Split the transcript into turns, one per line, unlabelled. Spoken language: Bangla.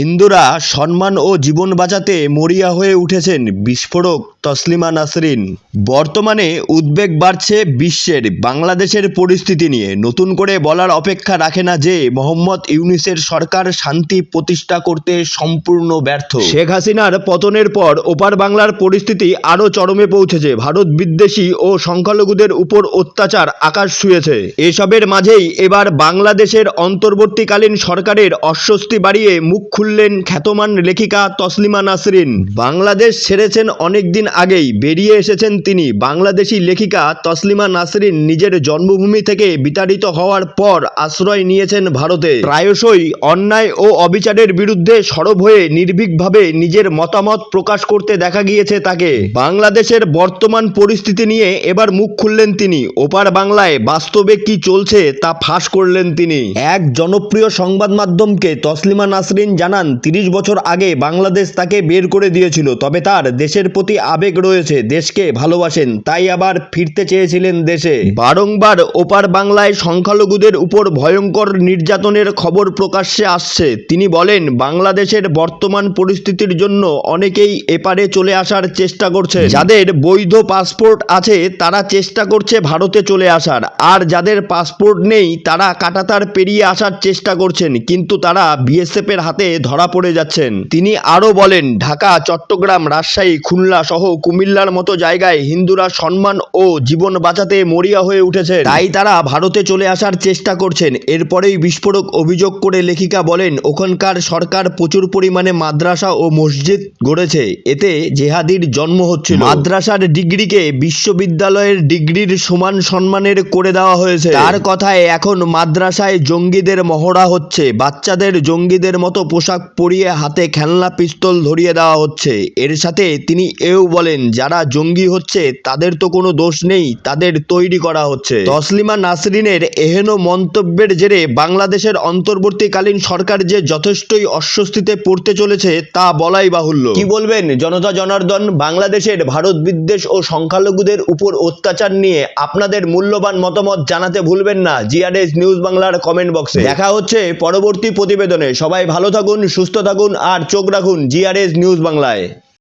হিন্দুরা সম্মান ও জীবন বাঁচাতে মরিয়া হয়ে উঠেছেন বিস্ফোরক তসলিমা নাসরিন। বর্তমানে উদ্বেগ বাড়ছে বিশ্বের, বাংলাদেশের পরিস্থিতি নিয়ে। নতুন করে বলার অপেক্ষা রাখে না যে, মোহাম্মদ ইউনিসের সরকার শান্তি প্রতিষ্ঠা করতে সম্পূর্ণ ব্যর্থ। শেখ হাসিনার পতনের পর ওপার বাংলার পরিস্থিতি আরও চরমে পৌঁছেছে। ভারত বিদ্বেষী ও সংখ্যালঘুদের উপর অত্যাচার আকাশ ছুঁয়েছে। এসবের মাঝেই এবার বাংলাদেশের অন্তর্বর্তীকালীন সরকারের অস্বস্তি বাড়িয়ে মুখ খুললেন খ্যাতমান লেখিকা তসলিমা নাসরিন। বাংলাদেশ ছেড়েছেন অনেকদিন আগেই, বেরিয়ে এসেছেন তিনি। বাংলাদেশি লেখিকা তসলিমা নাসরিন নিজের জন্মভূমি থেকে বিতাড়িত হওয়ার পর আশ্রয় নিয়েছেন ভারতে। প্রায়শই অন্যায় ও অবিচারের বিরুদ্ধে সরব হয়ে নির্ভীকভাবে নিজের মতামত প্রকাশ করতে দেখা গিয়েছে তাকে। বাংলাদেশের বর্তমান পরিস্থিতি নিয়ে এবার মুখ খুললেন তিনি। ওপার বাংলায় বাস্তবে কি চলছে তা ফাঁস করলেন তিনি। এক জনপ্রিয় সংবাদ মাধ্যমকে তসলিমা নাসরিন জানান তিরিশ বছর আগে বাংলাদেশ তাকে বের করে দিয়েছিল, তবে তার দেশের প্রতি আবেগ রয়েছে, দেশকে ভালোবাসেন, তাই আবার ফিরতে চেয়েছিলেন দেশে। বারংবার ওপার বাংলায় সংখ্যালঘুদের উপর ভয়ঙ্কর নির্যাতনের খবর প্রকাশ্যে আসছে। তিনি বলেন, বাংলাদেশের বর্তমান পরিস্থিতির জন্য অনেকেই এপারে চলে আসার চেষ্টা করছে যাদের বৈধ পাসপোর্ট আছে, তারা চেষ্টা করছে ভারতে চলে আসার। আর যাদের পাসপোর্ট নেই, তারা কাটাতার পেরিয়ে আসার চেষ্টা করছেন, কিন্তু তারা বিএসএফ এর হাতে ধরা পড়ে যাচ্ছেন। তিনি আরও বলেন ঢাকা চট্টগ্রাম রাজশাহী খুলনা সহ কুমিল্লার মতো জায়গায় হিন্দুরা সম্মান ও জীবন বাঁচাতে মরিয়া হয়ে উঠেছে তাই তারা ভারতে চলে আসার চেষ্টা করছেন। এরপরেই বিস্ফোরক অভিযোগ করে লেখিকা বলেন ওখানকার সরকার প্রচুর পরিমাণে মাদ্রাসা ও মসজিদ গড়েছে। এতে জেহাদির জন্ম হচ্ছিল। মাদ্রাসার ডিগ্রিকে বিশ্ববিদ্যালয়ের ডিগ্রির সমান সম্মানের করে দেওয়া হয়েছে। তার কথায় এখন মাদ্রাসায় জঙ্গিদের মহড়া হচ্ছে। বাচ্চাদের জঙ্গিদের মতো পোশাক পরিয়ে হাতে খেলনা পিস্তল ধরিয়ে দেওয়া হচ্ছে। এর সাথে তিনি এও বলেন যারা জঙ্গি হচ্ছে তাদের তো কোনো দোষ নেই তাদের তৈরি করা হচ্ছে। তসলিমা নাসরিনের এহেন মন্তব্যের জেরে বাংলাদেশের অন্তর্বর্তীকালীন সরকার যে যথেষ্টই অস্বস্তিতে পড়তে চলেছে তা বলাই বাহুল্য। কি বলবেন? জনতা জনার্দন বাংলাদেশের ভারত বিদ্বেষ ও সংখ্যালঘুদের উপর অত্যাচার নিয়ে আপনাদের মূল্যবান মতামত জানাতে ভুলবেন না। জিআরএস নিউজ বাংলার কমেন্ট বক্সে। দেখা হচ্ছে পরবর্তী প্রতিবেদনে। সবাই ভালো থাকুন সুস্থ থাকুন আর চোখ রাখুন জিআরএস নিউজ বাংলায়।